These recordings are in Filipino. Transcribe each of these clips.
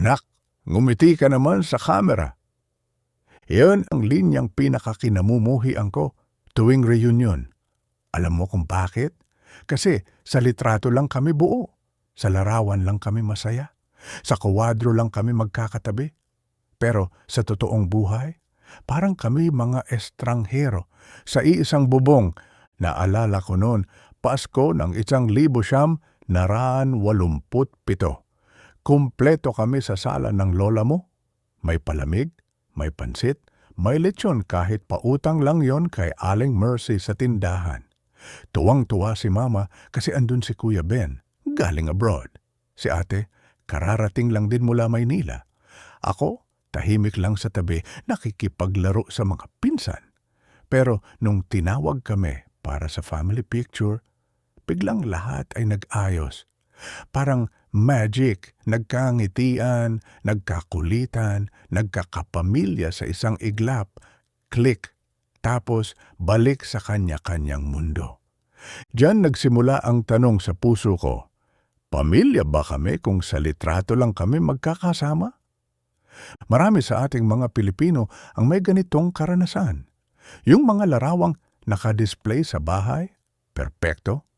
Anak, ngumiti ka naman sa camera. Iyon ang linyang pinakakinamumuhian ko tuwing reunion. Alam mo kung bakit? Kasi sa litrato lang kami buo. Sa larawan lang kami masaya. Sa kuwadro lang kami magkakatabi. Pero sa totoong buhay, parang kami mga estranghero sa iisang bubong. Naalala ko noon, Pasko ng isang libo siyam naraan walumput pito. Kumpleto kami sa sala ng lola mo. May palamig, may pansit, may lechon kahit pautang lang yon kay Aling Mercy sa tindahan. Tuwang-tuwa si Mama kasi andun si Kuya Ben, galing abroad. Si ate, kararating lang din mula Maynila. Ako, tahimik lang sa tabi, nakikipaglaro sa mga pinsan. Pero nung tinawag kami para sa family picture, biglang lahat ay nag-ayos. Parang magic, nagkangitian, nagkakulitan, nagkakapamilya sa isang iglap, click, tapos balik sa kanya-kanyang mundo. Diyan nagsimula ang tanong sa puso ko, pamilya ba kami kung sa litrato lang kami magkakasama? Marami sa ating mga Pilipino ang may ganitong karanasan. Yung mga larawang nakadisplay sa bahay, perpekto.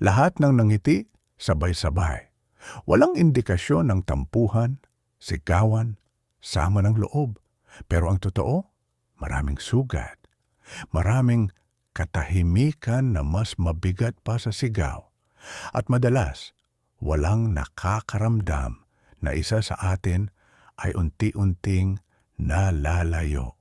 Lahat ng nangiti, sabay-sabay. Walang indikasyon ng tampuhan, sigawan, sama ng loob. Pero ang totoo, maraming sugat. Maraming katahimikan na mas mabigat pa sa sigaw. At madalas, walang nakakaramdam na isa sa atin ay unti-unting nalalayo.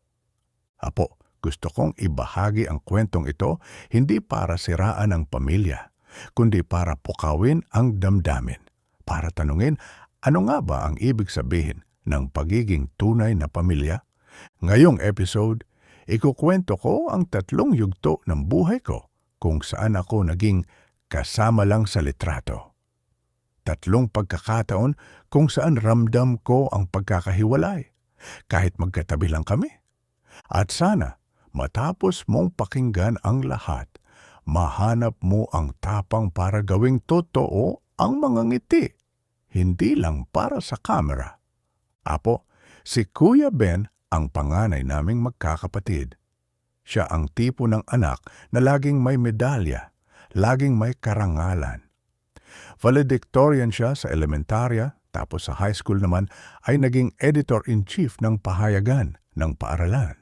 Apo, gusto kong ibahagi ang kwentong ito hindi para siraan ang pamilya, kundi para pukawin ang damdamin. Para tanungin, ano nga ba ang ibig sabihin ng pagiging tunay na pamilya? Ngayong episode, ikukwento ko ang tatlong yugto ng buhay ko kung saan ako naging kasama lang sa litrato. Tatlong pagkakataon kung saan ramdam ko ang pagkakahiwalay, kahit magkatabi lang kami. At sana, matapos mong pakinggan ang lahat, mahanap mo ang tapang para gawing totoo ang mga ngiti, hindi lang para sa camera. Apo, si Kuya Ben ang panganay naming magkakapatid. Siya ang tipo ng anak na laging may medalya, laging may karangalan. Valedictorian siya sa elementarya, tapos sa high school naman ay naging editor-in-chief ng pahayagan ng paaralan.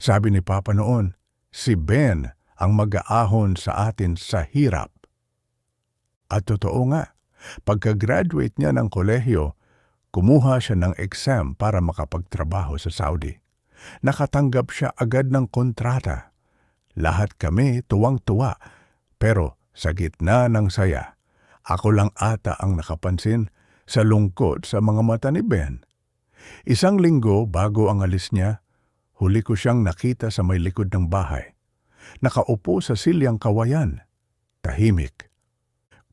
Sabi ni Papa noon, si Ben ang mag-aahon sa atin sa hirap. At totoo nga, pagka-graduate niya ng kolehiyo, kumuha siya ng exam para makapagtrabaho sa Saudi. Nakatanggap siya agad ng kontrata. Lahat kami tuwang-tuwa, pero sa gitna ng saya, ako lang ata ang nakapansin sa lungkot sa mga mata ni Ben. Isang linggo bago ang alis niya, huli ko siyang nakita sa may likod ng bahay. Nakaupo sa silyang kawayan. Tahimik.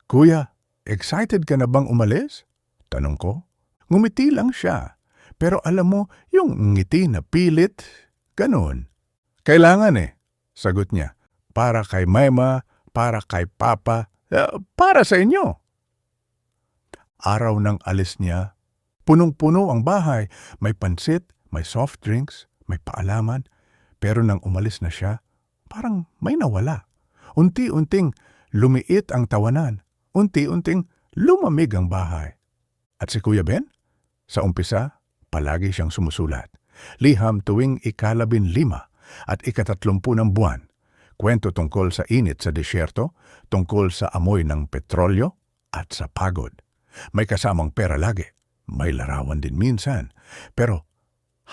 Kuya, excited ka na bang umalis? Tanong ko. Ngumiti lang siya. Pero alam mo, yung ngiti na pilit, ganun. Kailangan eh, sagot niya. Para kay Mama, para kay Papa, eh, para sa inyo. Araw ng alis niya, punong-puno ang bahay. May pansit, may soft drinks, may paalaman. Pero nang umalis na siya, parang may nawala. Unti-unting lumiit ang tawanan. Unti-unting lumamig ang bahay. At si Kuya Ben? Sa umpisa, palagi siyang sumusulat. Liham tuwing ikalabin lima at ikatatlumpu ng buwan. Kwento tungkol sa init sa disyerto, tungkol sa amoy ng petrolyo at sa pagod. May kasamang pera lagi. May larawan din minsan. Pero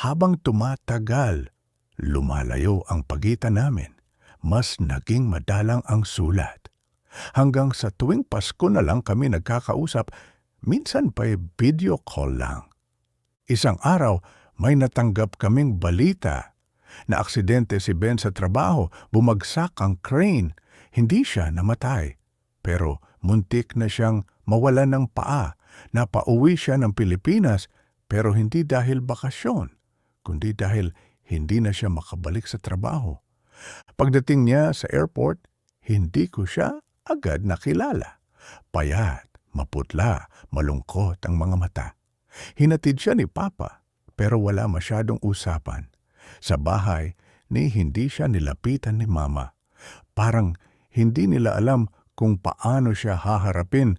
habang tumatagal, lumalayo ang pagitan namin. Mas naging madalang ang sulat. Hanggang sa tuwing Pasko na lang kami nagkakausap, minsan pa'y video call lang. Isang araw, may natanggap kaming balita na aksidente si Ben sa trabaho, bumagsak ang crane. Hindi siya namatay, pero muntik na siyang mawalan ng paa. Napauwi siya ng Pilipinas, pero hindi dahil bakasyon, kundi dahil hindi na siya makabalik sa trabaho. Pagdating niya sa airport, hindi ko siya agad nakilala. Payat, maputla, malungkot ang mga mata. Hinatid siya ni Papa, pero wala masyadong usapan. Sa bahay, ni hindi siya nilapitan ni Mama. Parang hindi nila alam kung paano siya haharapin.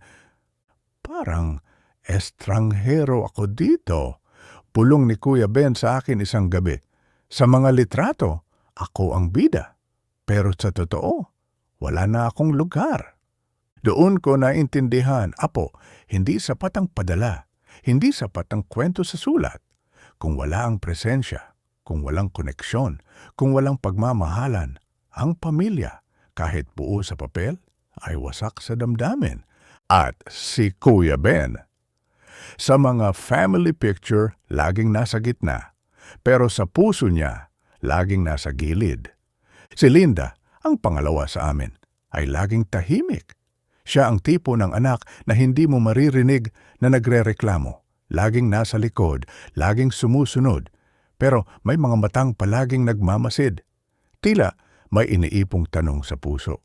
Parang estranghero ako dito. Pulong ni Kuya Ben sa akin isang gabi. Sa mga litrato, ako ang bida. Pero sa totoo, wala na akong lugar. Doon ko naintindihan, Apo, hindi sapat ang padala, hindi sapat ang kwento sa sulat. Kung wala ang presensya, kung walang koneksyon, kung walang pagmamahalan, ang pamilya, kahit buo sa papel, ay wasak sa damdamin. At si Kuya Ben. Sa mga family picture, laging nasa gitna. Pero sa puso niya, laging nasa gilid. Si Linda, ang pangalawa sa amin, ay laging tahimik. Siya ang tipo ng anak na hindi mo maririnig na nagrereklamo. Laging nasa likod, laging sumusunod. Pero may mga matang palaging nagmamasid. Tila may iniipong tanong sa puso.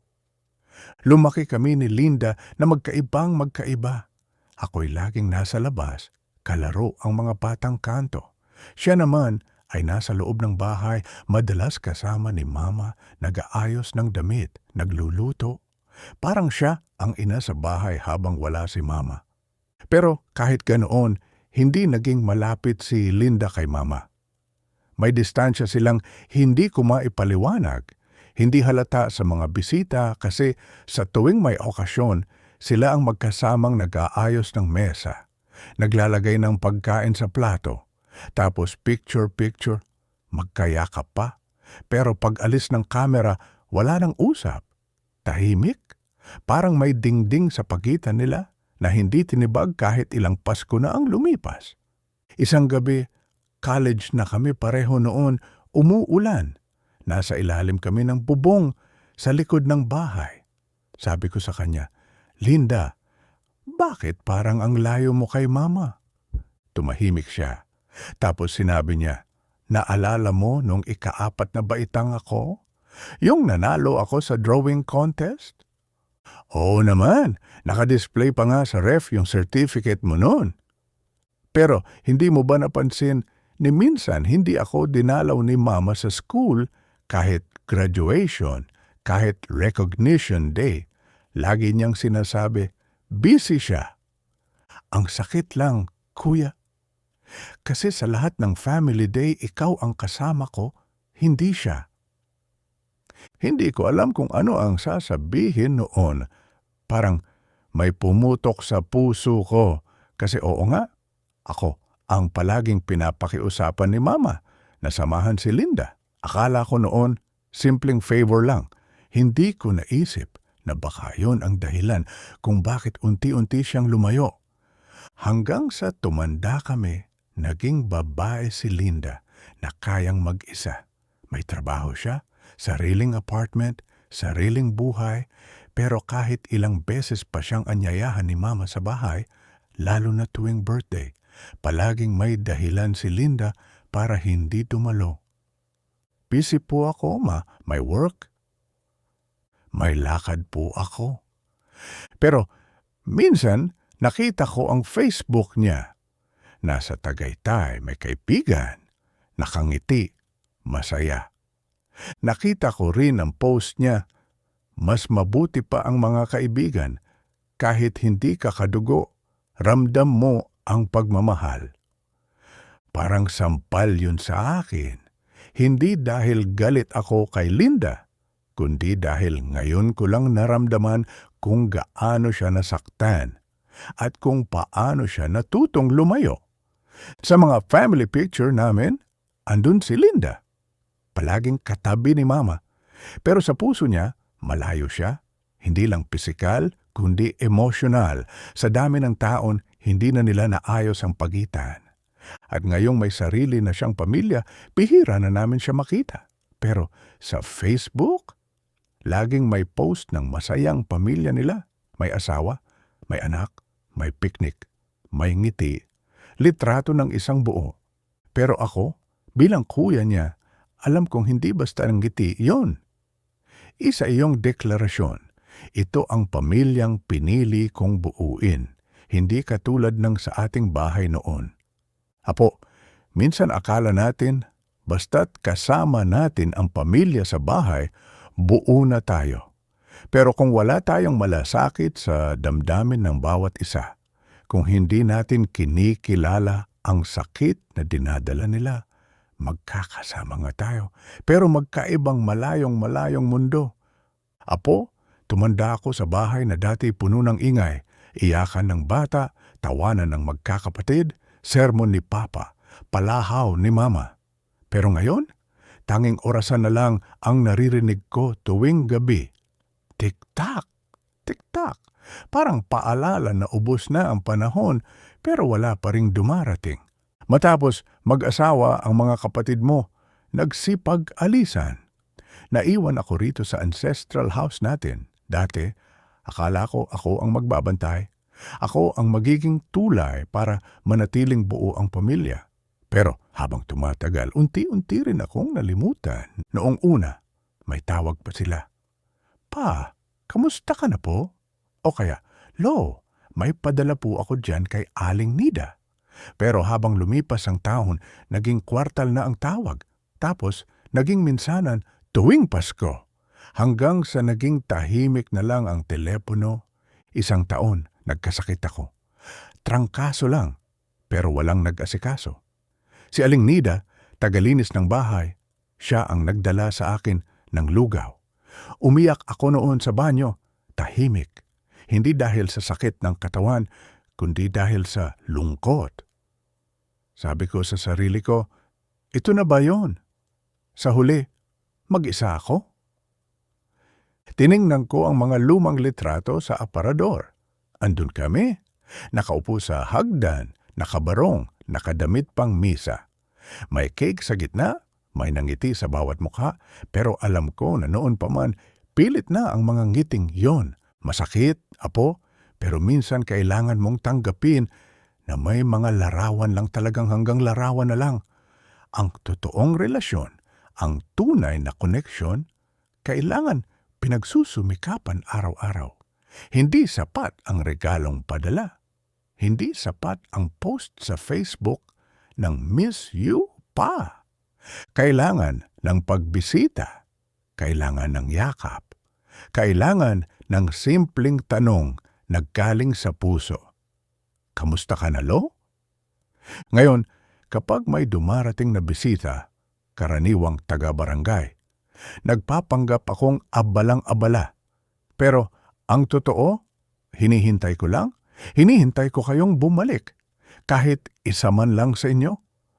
Lumaki kami ni Linda na magkaibang magkaiba. Ako'y laging nasa labas, kalaro ang mga batang kanto. Siya naman ay nasa loob ng bahay, madalas kasama ni Mama, nag-aayos ng damit, nagluluto. Parang siya ang ina sa bahay habang wala si Mama. Pero kahit ganoon, hindi naging malapit si Linda kay Mama. May distansya silang hindi ko maipaliwanag. Hindi halata sa mga bisita kasi sa tuwing may okasyon, sila ang magkasamang nag-aayos ng mesa, naglalagay ng pagkain sa plato, tapos picture-picture, magkayakap pa. Pero pag alis ng kamera, wala nang usap. Tahimik. Parang may dingding sa pagitan nila na hindi tinibag kahit ilang Pasko na ang lumipas. Isang gabi, college na kami pareho noon, umuulan. Nasa ilalim kami ng bubong sa likod ng bahay. Sabi ko sa kanya, Linda, bakit parang ang layo mo kay mama? Tumahimik siya. Tapos sinabi niya, naalala mo nung ikaapat na baitang ako? Yung nanalo ako sa drawing contest? Oo naman, nakadisplay pa nga sa ref yung certificate mo noon. Pero hindi mo ba napansin ni minsan hindi ako dinalaw ni mama sa school kahit graduation, kahit recognition day. Lagi niyang sinasabi, busy siya. Ang sakit lang, kuya. Kasi sa lahat ng family day, ikaw ang kasama ko, hindi siya. Hindi ko alam kung ano ang sasabihin noon. Parang may pumutok sa puso ko. Kasi oo nga, ako ang palaging pinapakiusapan ni Mama na samahan si Linda. Akala ko noon, simpleng favor lang. Hindi ko naisip na baka yun ang dahilan kung bakit unti-unti siyang lumayo. Hanggang sa tumanda kami, naging babae si Linda na kayang mag-isa. May trabaho siya, sariling apartment, sariling buhay, pero kahit ilang beses pa siyang anyayahan ni Mama sa bahay, lalo na tuwing birthday, palaging may dahilan si Linda para hindi dumalo. Busy po ako, ma. May work. May lakad po ako. Pero minsan, nakita ko ang Facebook niya. Nasa Tagaytay, may kaibigan. Nakangiti, masaya. Nakita ko rin ang post niya. Mas mabuti pa ang mga kaibigan. Kahit hindi ka kadugo, ramdam mo ang pagmamahal. Parang sampal yun sa akin. Hindi dahil galit ako kay Linda, kundi dahil ngayon ko lang naramdaman kung gaano siya nasaktan at kung paano siya natutong lumayo. Sa mga family picture namin, andun si Linda. Palaging katabi ni Mama. Pero sa puso niya, malayo siya. Hindi lang pisikal, kundi emosyonal. Sa dami ng taon, hindi na nila naayos ang pagitan. At ngayong may sarili na siyang pamilya, bihira na namin siya makita. Pero sa Facebook, laging may post ng masayang pamilya nila. May asawa, may anak, may picnic, may ngiti, litrato ng isang buo. Pero ako, bilang kuya niya, alam kong hindi basta ang ngiti, yon. Isa iyong deklarasyon. Ito ang pamilyang pinili kong buuin, hindi katulad ng sa ating bahay noon Apo, minsan akala natin, basta't kasama natin ang pamilya sa bahay, buo na tayo. Pero kung wala tayong malasakit sa damdamin ng bawat isa, kung hindi natin kinikilala ang sakit na dinadala nila, magkakasama nga tayo. Pero magkaibang malayong malayong mundo. Apo, tumanda ako sa bahay na dati puno ng ingay, iyakan ng bata, tawanan ng magkakapatid, sermon ni Papa, palahaw ni Mama. Pero ngayon, tanging orasan na lang ang naririnig ko tuwing gabi. Tik-tak, tik-tak. Parang paalala na ubos na ang panahon pero wala pa ring dumarating. Matapos mag-asawa ang mga kapatid mo, nagsipag-alisan. Naiwan ako rito sa ancestral house natin. Dati, akala ko ako ang magbabantay. Ako ang magiging tulay para manatiling buo ang pamilya. Pero habang tumatagal, unti-unti rin akong nalimutan. Noong una, may tawag pa sila. Pa, kamusta ka na po? O kaya, Lo, may padala po ako dyan kay Aling Nida. Pero habang lumipas ang taon, naging kwartal na ang tawag. Tapos, naging minsanan tuwing Pasko. Hanggang sa naging tahimik na lang ang telepono, isang taon nagkasakit ako. Trangkaso lang, pero walang nag-asikaso. Si Aling Nida, tagalinis ng bahay, siya ang nagdala sa akin ng lugaw. Umiyak ako noon sa banyo, tahimik. Hindi dahil sa sakit ng katawan, kundi dahil sa lungkot. Sabi ko sa sarili ko, ito na ba yon? Sa huli, mag-isa ako? Tiningnan ko ang mga lumang litrato sa aparador. Andun kami, nakaupo sa hagdan, nakabarong, nakadamit pang misa. May cake sa gitna, may nangiti sa bawat mukha, pero alam ko na noon pa man, pilit na ang mga ngiting yon. Masakit, apo, pero minsan kailangan mong tanggapin na may mga larawan lang talagang hanggang larawan na lang. Ang totoong relasyon, ang tunay na koneksyon, kailangan pinagsusumikapan araw-araw. Hindi sapat ang regalong padala. Hindi sapat ang post sa Facebook ng Miss You pa. Kailangan ng pagbisita. Kailangan ng yakap. Kailangan ng simpleng tanong naggaling sa puso. Kamusta ka na, Lo? Ngayon, kapag may dumarating na bisita, karaniwang taga-barangay, nagpapanggap akong abalang-abala. Pero ang totoo, hinihintay ko lang, hinihintay ko kayong bumalik. Kahit isa man lang sa inyo,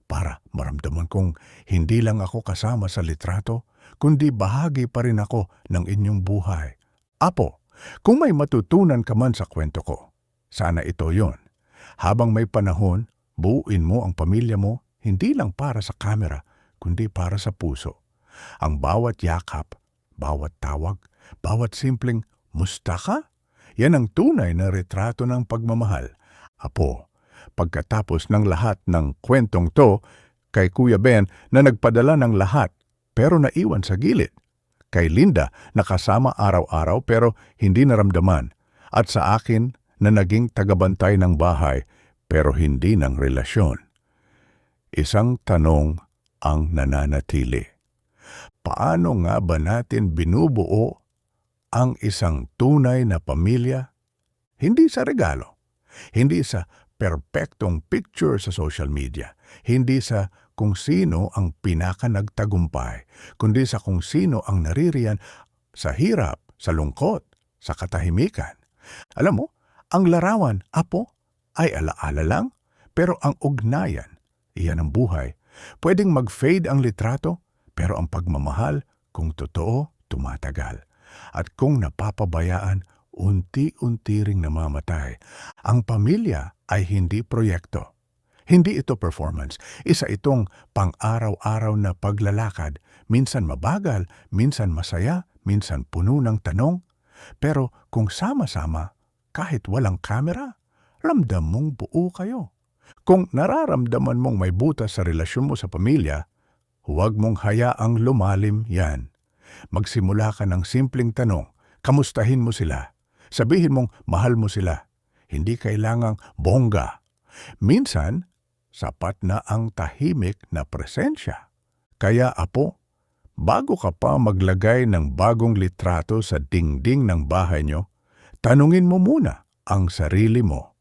para maramdaman kong hindi lang ako kasama sa litrato, kundi bahagi pa rin ako ng inyong buhay. Apo, kung may matutunan ka man sa kwento ko, sana ito yon. Habang may panahon, buuin mo ang pamilya mo hindi lang para sa kamera, kundi para sa puso. Ang bawat yakap, bawat tawag, bawat simpleng musta ka? Yan ang tunay na retrato ng pagmamahal. Apo, pagkatapos ng lahat ng kwentong to, kay Kuya Ben na nagpadala ng lahat pero naiwan sa gilid. Kay Linda nakasama araw-araw pero hindi naramdaman. At sa akin na naging tagabantay ng bahay pero hindi ng relasyon. Isang tanong ang nananatili. Paano nga ba natin binubuo ang isang tunay na pamilya? Hindi sa regalo, hindi sa perpektong picture sa social media, hindi sa kung sino ang pinaka nagtagumpay, kundi sa kung sino ang naririyan sa hirap, sa lungkot, sa katahimikan. Alam mo, ang larawan, apo, ay alaala lang, pero ang ugnayan, iyan ang buhay. Pwedeng mag-fade ang litrato, pero ang pagmamahal, kung totoo, tumatagal. At kung napapabayaan, unti-unti ring namamatay. Ang pamilya ay hindi proyekto. Hindi ito performance. Isa itong pang-araw-araw na paglalakad. Minsan mabagal, minsan masaya, minsan puno ng tanong. Pero kung sama-sama, kahit walang kamera, ramdam mong buo kayo. Kung nararamdaman mong may butas sa relasyon mo sa pamilya, huwag mong hayaang lumalim yan. Magsimula ka ng simpleng tanong, kamustahin mo sila? Sabihin mong mahal mo sila. Hindi kailangang bongga. Minsan, sapat na ang tahimik na presensya. Kaya apo, bago ka pa maglagay ng bagong litrato sa dingding ng bahay nyo, tanungin mo muna ang sarili mo.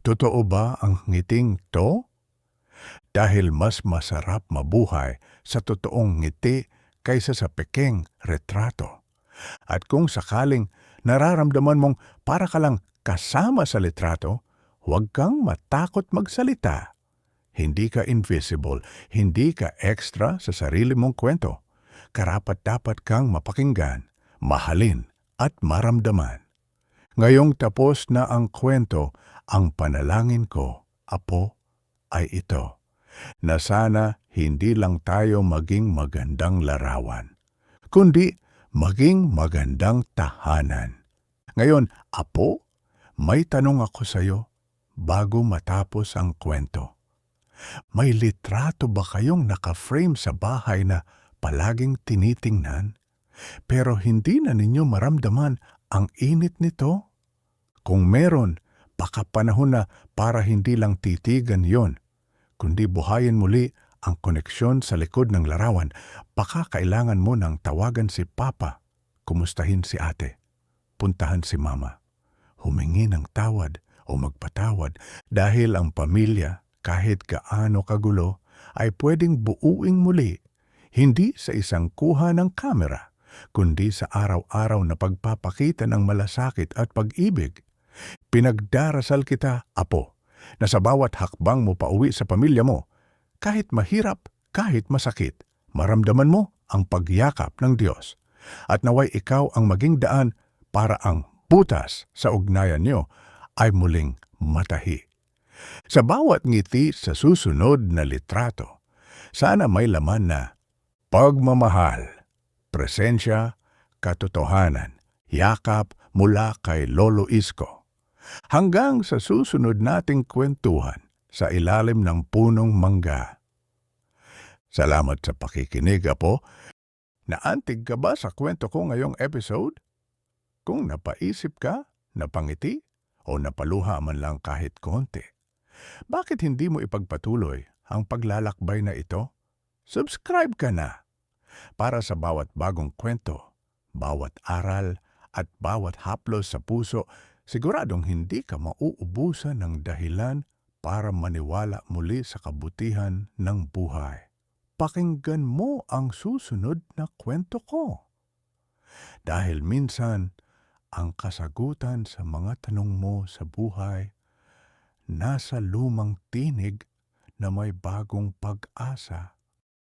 Totoo ba ang ngiting to? Dahil mas masarap mabuhay sa totoong ngiti kaysa sa pekeng retrato. At kung sakaling nararamdaman mong para ka lang kasama sa litrato, huwag kang matakot magsalita. Hindi ka invisible, hindi ka extra sa sarili mong kwento. Karapat dapat kang mapakinggan, mahalin at maramdaman. Ngayong tapos na ang kwento, ang panalangin ko, Apo, ay ito, na sana hindi lang tayo maging magandang larawan, kundi maging magandang tahanan. Ngayon, Apo, may tanong ako sa iyo bago matapos ang kwento. May litrato ba kayong naka-frame sa bahay na palaging tinitingnan, pero hindi na ninyo maramdaman ang init nito? Kung meron, baka panahon na para hindi lang titigan yon, kundi buhayin muli ang koneksyon sa likod ng larawan. Baka kailangan mo nang tawagan si Papa, kumustahin si ate, puntahan si Mama, humingi ng tawad o magpatawad dahil ang pamilya, kahit gaano kagulo, ay pwedeng buuing muli, hindi sa isang kuha ng kamera, kundi sa araw-araw na pagpapakita ng malasakit at pag-ibig. Pinagdarasal kita, Apo, na sa bawat hakbang mo pauwi sa pamilya mo, kahit mahirap, kahit masakit, maramdaman mo ang pagyakap ng Diyos. At naway ikaw ang maging daan para ang butas sa ugnayan niyo ay muling matahi. Sa bawat ngiti sa susunod na litrato, sana may laman na pagmamahal, presensya, katotohanan, yakap mula kay Lolo Isko. Hanggang sa susunod nating kwentuhan sa ilalim ng punong mangga. Salamat sa pakikinig, Apo. Naantig ka ba sa kwento ko ngayong episode? Kung napaisip ka, napangiti, o napaluha man lang kahit konti, bakit hindi mo ipagpatuloy ang paglalakbay na ito? Subscribe ka na para sa bawat bagong kwento, bawat aral, at bawat haplos sa puso, siguradong hindi ka mauubusan ng dahilan para maniwala muli sa kabutihan ng buhay. Pakinggan mo ang susunod na kwento ko. Dahil minsan, ang kasagutan sa mga tanong mo sa buhay nasa lumang tinig na may bagong pag-asa